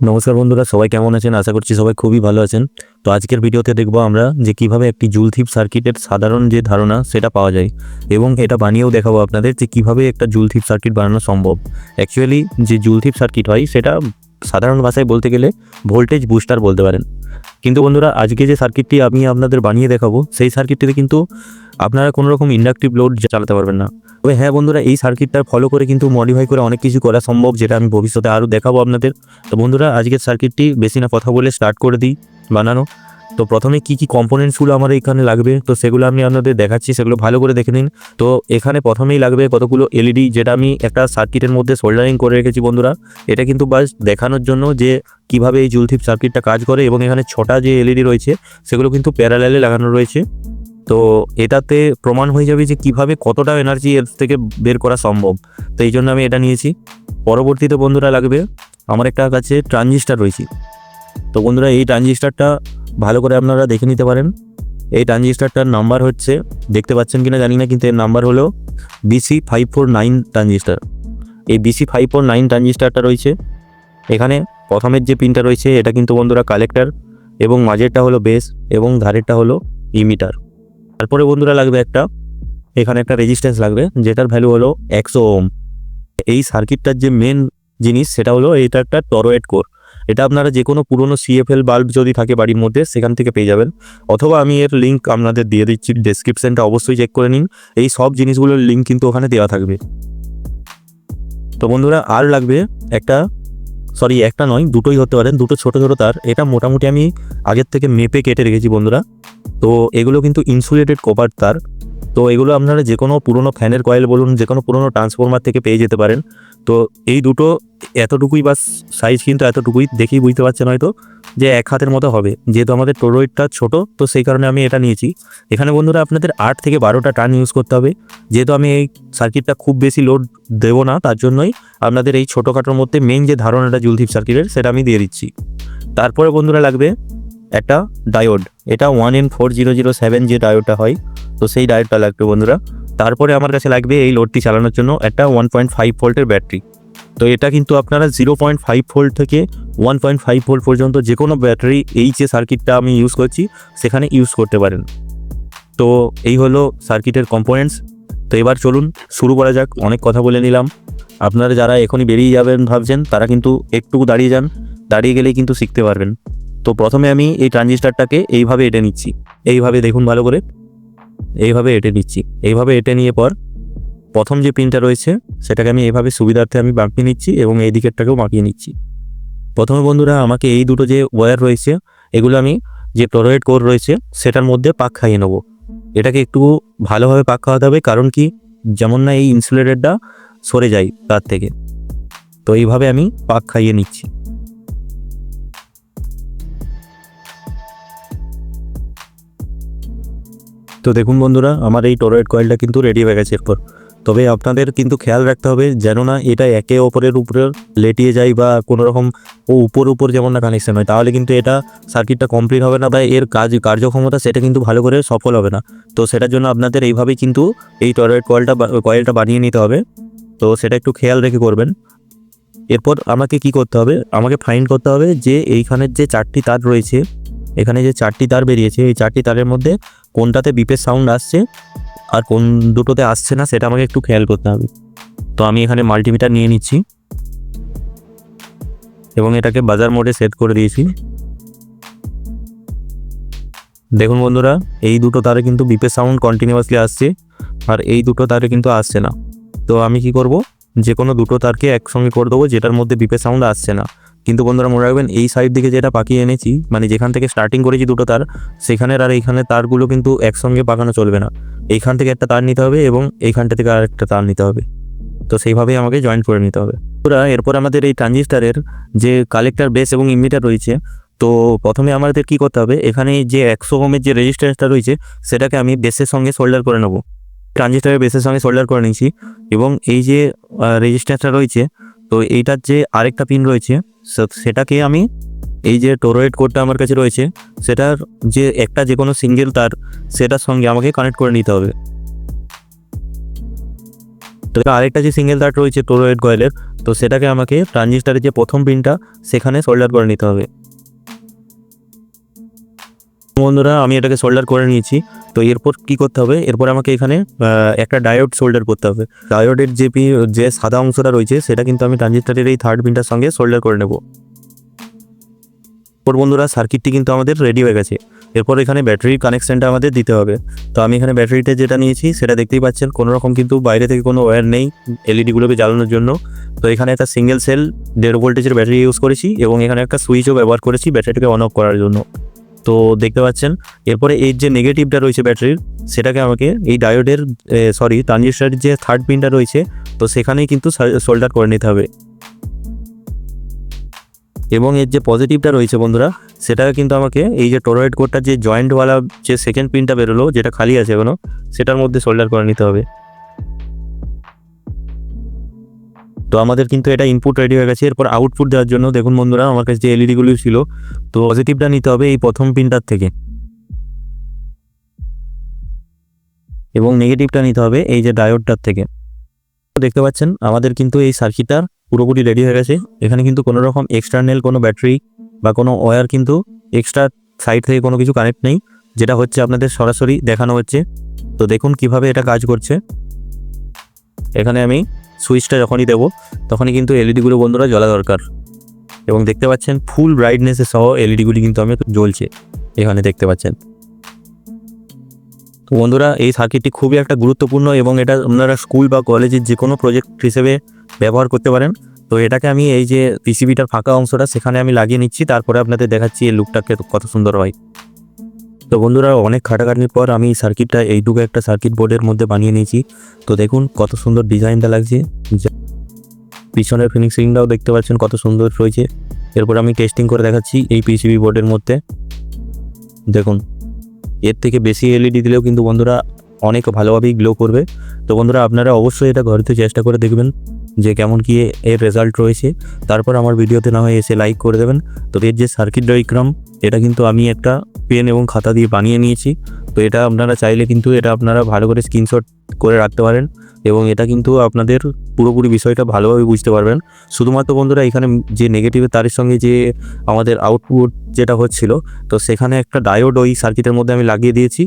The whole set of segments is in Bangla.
নমস্কার বন্ধুরা, সবাই কেমন আছেন? আশা করছি সবাই খুবই ভালো আছেন। তো আজকের ভিডিওতে দেখব আমরা যে কীভাবে একটি জুলথিপ সার্কিটের সাধারণ যে ধারণা, সেটা পাওয়া যায় এবং এটা বানিয়েও দেখাবো আপনাদের যে কীভাবে একটা জুলথিপ সার্কিট বানানো সম্ভব। অ্যাকচুয়ালি যে জুলথিপ সার্কিট হয়, সেটা সাধারণ ভাষায় বলতে গেলে ভোল্টেজ বুস্টার বলতে পারেন। কিন্তু বন্ধুরা, আজকে যে সার্কিটটি আমি আপনাদের বানিয়ে দেখাবো, সেই সার্কিটটিতে কিন্তু আপনারা কোনো রকম ইন্ডাকটিভ লোড চালাতে পারবেন না। তবে হ্যাঁ বন্ধুরা, এই সার্কিটটা ফলো করে কিন্তু মডিফাই করে অনেক কিছু করা সম্ভব, যেটা আমি ভবিষ্যতে আরও দেখাবো আপনাদের। তো বন্ধুরা, আজকের সার্কিটটি বেশি না কথা বলে স্টার্ট করে দিই বানানো। তো প্রথমে কি কি কম্পোনেন্টসগুলো আমার এখানে লাগবে, তো সেগুলো আমি আপনাদের দেখাচ্ছি, সেগুলো ভালো করে দেখে নিন। তো এখানে প্রথমেই লাগবে কতগুলো এলইডি যেটা আমি একটা সার্কিটের মধ্যে সোল্ডারিং করে রেখেছি বন্ধুরা। এটা কিন্তু বাস দেখানোর জন্য যে কীভাবে এই জুলথিপ সার্কিটটা কাজ করে এবং এখানে ছটা যে এলইডি রয়েছে, সেগুলো কিন্তু প্যারালালে লাগানো রয়েছে। তো এটাতে প্রমাণ হয়ে যাবে যে কীভাবে কতটা এনার্জি এর থেকে বের করা সম্ভব। তো এই জন্য আমি এটা নিয়েছি। পরবর্তীতে বন্ধুরা লাগবে, আমার একটা কাছে ট্রানজিস্টার রয়েছে। তো বন্ধুরা, এই ট্রানজিস্টারটা ভালো করে আপনারা দেখে নিতে পারেন। এই ট্রানজিস্টারটার নাম্বার হচ্ছে, দেখতে পাচ্ছেন কিনা জানি না, কিন্তু এর নাম্বার হলো BC five four nine transistor এই বিসি ফাইভ ফোর নাইন ট্রানজিস্টারটা রয়েছে। এখানে প্রথমের যে পিনটা রয়েছে, এটা কিন্তু বন্ধুরা কালেক্টার এবং মাঝেরটা হলো বেস এবং ধারেরটা হলো ইমিটার তারপরে বন্ধুরা লাগবে একটা, এখানে একটা রেজিস্ট্যান্স লাগবে, যেটার ভ্যালু হলো একশো ওম। এই সার্কিটটার যে মেন জিনিস, সেটা হলো এটা একটা টরোয়েড কোর এটা আপনারা যে কোনো পুরনো সিএফএল বাল্ব যদি থাকে বাড়ির মধ্যে, সেখান থেকে পেয়ে যাবেন। অথবা আমি এর লিঙ্ক আপনাদের দিয়ে দিচ্ছি ডেসক্রিপশনটা অবশ্যই চেক করে নিন। এই সব জিনিসগুলোর লিঙ্ক কিন্তু ওখানে দেওয়া থাকবে। তো বন্ধুরা, আর লাগবে একটা সরি একটা নয়, দুটোই হতে পারেন দুটো ছোট ছোট তার। এটা মোটামুটি আমি আগের থেকে মেপে কেটে রেখেছি বন্ধুরা। তো এগুলো কিন্তু ইনসুলেটেড কপার তার। তো এগুলো আপনারা যে কোনো পুরনো ফ্যানের কয়েল বলুন যে কোনো পুরনো ট্রান্সফরমার থেকে পেয়ে যেতে পারেন। তো এই দুটো এতটুকুই বাস সাইজ কিন্তু এতটুকুই দেখেই বুঝতে পারছেন হয়তো, যে এক হাতের মতো হবে। যেহেতু আমাদের টোরয়েডটা ছোট, তো সেই কারণে আমি এটা নিয়েছি। এখানে বন্ধুরা আপনাদের আট থেকে বারোটা টান ইউজ করতে হবে। যেহেতু আমি এই সার্কিটটা খুব বেশি লোড দেবো না, তার জন্যই আপনাদের এই ছোটোখাটোর মধ্যে মেন যে ধারণাটা জুলথিপ সার্কিটের সেটা আমি দিয়ে দিচ্ছি। তারপরে বন্ধুরা লাগবে একটা ডায়োড এটা one N four zero zero seven যে ডায়োডটা হয়, তো সেই ডায়োডটা লাগবে বন্ধুরা। তারপরে আমার কাছে লাগবে এই লোডটি চালানোর জন্য একটা ওয়ান পয়েন্ট ফাইভ ভোল্টের ব্যাটারি তো এটা কিন্তু আপনারা জিরো পয়েন্ট ফাইভ ভোল্ট থেকে ওয়ান পয়েন্ট ফাইভ ভোল্ট পর্যন্ত যে কোনো ব্যাটারি এই যে সার্কিটটা আমি ইউজ করছি, সেখানে ইউজ করতে পারেন। তো এই হলো সার্কিটের কম্পোনেন্টস তো এবার চলুন শুরু করা যাক, অনেক কথা বলে নিলাম। আপনারা যারা এখনই বেরিয়ে যাবেন ভাবছেন, তারা কিন্তু একটু দাঁড়িয়ে যান। দাঁড়িয়ে গেলেই কিন্তু শিখতে পারবেন। তো প্রথমে আমি এই ট্রানজিস্টারটাকে এইভাবে এটে নিচ্ছি। এইভাবে দেখুন ভালো করে। এইভাবে এটে নিচ্ছি। এইভাবে এটে নিয়ে পর প্রথম যে পিনটা রয়েছে, সেটাকে আমি এইভাবে সুবিধার্থে আমি বাঁকিয়ে নিচ্ছি এবং এই দিকেরটাকেও বাঁকিয়ে নিচ্ছি। প্রথমে বন্ধুরা, আমাকে এই দুটো যে ওয়্যার রয়েছে, এগুলো আমি যে টরয়েড কোর রয়েছে, সেটার মধ্যে পাক খাইয়ে নেব। এটাকে একটু ভালোভাবে পাক খাওয়াতে হবে, কারণ কি যেমন না এই ইনসুলেটরটা সরে যায় তার থেকে। তো এইভাবে আমি পাক খাইয়ে নিচ্ছি। তো দেখুন বন্ধুরা, আমার এই টরয়েড কয়েলটা কিন্তু রেডি হয়ে গেছে এরপর। তবে আপনাদের কিন্তু খেয়াল রাখতে হবে যেন না এটা একে অপরের উপরে লেটিয়ে যায় বা কোনো রকম ও উপর উপর যেমন না কানেকশন হয়, তাহলে কিন্তু এটা সার্কিটটা কমপ্লিট হবে না বা এর কাজ, কার্যক্ষমতা সেটা কিন্তু ভালো করে সফল হবে না। তো সেটার জন্য আপনাদের এইভাবেই কিন্তু এই টরয়েড কয়েলটা কয়েলটা বানিয়ে নিতে হবে। তো সেটা একটু খেয়াল রেখে করবেন। এরপর আমাকে কি করতে হবে? আমাকে ফাইন্ড করতে হবে যে এইখানের যে চারটি তার রয়েছে এখানে যে চারটি তার বেরিয়েছে, এই চারটি তারের মধ্যে কোনটাতে বিপের সাউন্ড আসছে আর কোন দুটোতে আসছে না, সেটা আমাকে একটু খেয়াল করতে হবে। তো আমি এখানে মাল্টিমিটার নিয়ে নিচ্ছি। এবং এটাকে বাজার মোডে সেট করে দিয়েছি। দেখুন বন্ধুরা, এই দুটো তারে কিন্তু বিপের সাউন্ড কন্টিনিউয়াসলি আসছে আর এই দুটো তারে কিন্তু আসছে না। তো আমি কি করব? যে কোনো দুটো তারকে একসঙ্গে করে দেবো, যেটার মধ্যে বিপের সাউন্ড আসছে না। কিন্তু বন্ধুরা মনে রাখবেন, এই সাইড দিকে যেটা পাকিয়ে এনেছি মানে যেখান থেকে স্টার্টিং করেছি দুটো তার, সেখানের আর এইখানে তারগুলো কিন্তু একসঙ্গে পাকানো চলবে না। এইখান থেকে একটা তার নিতে হবে এবং এইখানটা থেকে আর একটা তার নিতে হবে। তো সেইভাবেই আমাকে জয়েন্ট করে নিতে হবে। পুরা এরপর আমাদের এই ট্রানজিস্টারের যে কালেক্টার বেস এবং ইমিটার রয়েছে, তো প্রথমে আমাদের কি করতে হবে, এখানে যে একশো ওমের যে রেজিস্ট্যান্সটা রয়েছে, সেটাকে আমি বেসের সঙ্গে সোল্ডার করে নেব। ট্রানজিস্টারের বেসের সঙ্গে সোল্ডার করে নিয়েছি এবং এই যে রেজিস্ট্যান্সটা রয়েছে তো এইটার যে আরেকটা পিন রয়েছে সেটাকে আমি এই যে টোরয়েড কোডটা আমার কাছে রয়েছে, সেটার যে একটা যে কোনো সিঙ্গেল তার সেটার সঙ্গে আমাকে কানেক্ট করে নিতে হবে। তো আরেকটা যে সিঙ্গেল তার রয়েছে টোরয়েড কয়েলের তো সেটাকে আমাকে ট্রানজিস্টারের যে প্রথম পিনটা সেখানে সোল্ডার করে নিতে হবে। বন্ধুরা, আমি এটাকে সোল্ডার করে নিয়েছি। তো এরপর কি করতে হবে? এরপর আমাকে এখানে একটা ডায়োড সোল্ডার করতে হবে। ডায়োডের যে পি, যে সাদা অংশটা রয়েছে, সেটা কিন্তু আমি ট্রানজিস্টারের এই থার্ড পিনটার সঙ্গে সোল্ডার করে নেব। এরপর বন্ধুরা সার্কিটটি কিন্তু আমাদের রেডি হয়ে গেছে। এরপর এখানে ব্যাটারির কানেকশনটা আমাদের দিতে হবে। তো আমি এখানে ব্যাটারিটা যেটা নিয়েছি, সেটা দেখতেই পাচ্ছেন কোনো রকম কিন্তু বাইরে থেকে কোনো ওয়্যার নেই এলইডিগুলোকে জ্বালানোর জন্য। তো এখানে একটা সিঙ্গেল সেল দেড় ভোল্টেজের ব্যাটারি ইউজ করেছি এবং এখানে একটা সুইচও ব্যবহার করেছি ব্যাটারিটাকে অন অফ করার জন্য। তো দেখতে পাচ্ছেন, এরপরে এই যে নেগেটিভটা রয়েছে ব্যাটারির সেটাকে আমাকে এই ডায়োডের সরি ট্রানজিস্টারের যে থার্ড পিনটা রয়েছে, তো সেখানেই কিন্তু সোল্ডার করে নিতে হবে। এবং এর যে পজিটিভটা রয়েছে বন্ধুরা, সেটাকে কিন্তু আমাকে এই যে টোরয়েড কোডটার যে জয়েন্টওয়ালা যে সেকেন্ড পিনটা বেরোলো, যেটা খালি আছে এখনও, সেটার মধ্যে সোল্ডার করে নিতে হবে। তো আমাদের কিন্তু এটা ইনপুট রেডি হয়ে গেছে। এরপর আউটপুট দেওয়ার জন্য দেখুন বন্ধুরা, আমার কাছে যে এলইডিগুলি ছিল, তো পজিটিভটা নিতে হবে এই প্রথম পিনটার থেকে। এবং নেগেটিভটা নিতে হবে এই যে ডায়োডটার থেকে। দেখতে পাচ্ছেন, আমাদের কিন্তু এই সার্কিটটা পুরোপুরি রেডি হয়ে গেছে। এখানে কিন্তু কোনো রকম এক্সটার্নাল কোনো ব্যাটারি বা কোনো ওয়্যার কিন্তু এক্সট্রা সাইড থেকে কোনো কিছু কানেক্ট নেই, যেটা হচ্ছে আপনাদের সরাসরি দেখানো হচ্ছে। তো দেখুন কীভাবে এটা কাজ করছে। এখানে আমি সুইচটা যখনই দেবো, তখনই কিন্তু এলইডিগুলো বন্ধুরা জ্বলা দরকার। এবং দেখতে পাচ্ছেন ফুল ব্রাইটনেসে সহ এলইডিগুলি কিন্তু আমি জ্বলছে, এখানে দেখতে পাচ্ছেন। তো বন্ধুরা, এই সার্কিটটি খুবই একটা গুরুত্বপূর্ণ এবং এটা আপনারা স্কুল বা কলেজের যে কোনো প্রজেক্ট হিসেবে ব্যবহার করতে পারেন। তো এটাকে আমি এই যে পিসিবিটার ফাঁকা অংশটা সেখানে আমি লাগিয়ে নিচ্ছি, তারপরে আপনাদের দেখাচ্ছি এই লুকটাকে কত সুন্দর হয়। তো বন্ধুরা, অনেক খাটাখাটনির পর আমি সার্কিটটা এইটুকু একটা সার্কিট বোর্ডের মধ্যে বানিয়ে নিয়েছি। তো দেখুন কত সুন্দর ডিজাইনটা লাগছে। পিছনের ফিনিশিংটাও দেখতে পাচ্ছেন কত সুন্দর রয়েছে। এরপর আমি টেস্টিং করে দেখাচ্ছি এই পিসিবি বোর্ডের মধ্যে। দেখুন, এর থেকে বেশি এলইডি দিলেও কিন্তু বন্ধুরা অনেক ভালোভাবেই গ্লো করবে। তো বন্ধুরা, আপনারা অবশ্যই এটা ঘরেতে চেষ্টা করে দেখবেন। যে কেমন কি এর রেজাল্ট রয়েছে, তারপর আমার ভিডিওতে না হয় এসে লাইক করে দেবেন। তো এর যে সার্কিট ডাইগ্রাম এটা কিন্তু আমি একটা পেন এবং খাতা দিয়ে বানিয়ে নিয়েছি। তো এটা আপনারা চাইলে কিন্তু এটা আপনারা ভালো করে স্ক্রিনশট করে রাখতে পারেন এবং এটা কিন্তু আপনাদের পুরোপুরি বিষয়টা ভালোভাবে বুঝতে পারবেন। শুধুমাত্র বন্ধুরা এখানে যে নেগেটিভের তারের সঙ্গে যে আমাদের আউটপুট যেটা হচ্ছিল, তো সেখানে একটা ডায়োড ওই সার্কিটের মধ্যে আমি লাগিয়ে দিয়েছি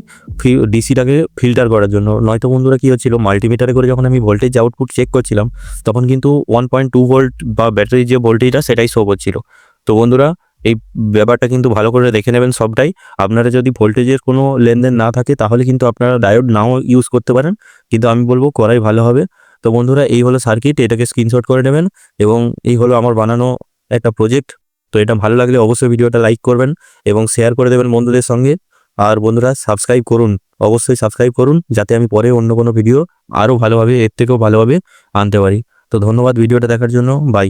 ডিসিটাকে ফিল্টার করার জন্য। নয়তো বন্ধুরা কী হচ্ছিল মাল্টিমিটারে করে যখন আমি ভোল্টেজ আউটপুট চেক করছিলাম, তখন কিন্তু ওয়ান পয়েন্ট টু ভোল্ট বা ব্যাটারির যে ভোল্টেজটা সেটাই শো করছিল। তো বন্ধুরা এই ব্যাপারটা কিন্তু ভালো করে দেখে নেবেন সবটাই। আপনারা যদি ভোল্টেজের কোনো লেনদেন না থাকে, তাহলে কিন্তু আপনারা ডায়োড নাও ইউজ করতে পারেন। কিন্তু আমি বলব, করাই ভালো হবে। তো বন্ধুরা, এই হলো সার্কিট এটাকে স্ক্রিনশট করে নেবেন এবং এই হলো আমার বানানো একটা প্রজেক্ট তো এটা ভালো লাগলে অবশ্যই ভিডিওটা লাইক করবেন এবং শেয়ার করে দেবেন বন্ধুদের সঙ্গে। আর বন্ধুরা সাবস্ক্রাইব করুন। অবশ্যই সাবস্ক্রাইব করুন, যাতে আমি পরে অন্য কোনো ভিডিও আরও ভালোভাবে, এর থেকেও ভালোভাবে আনতে পারি। তো ধন্যবাদ ভিডিওটা দেখার জন্য। বাই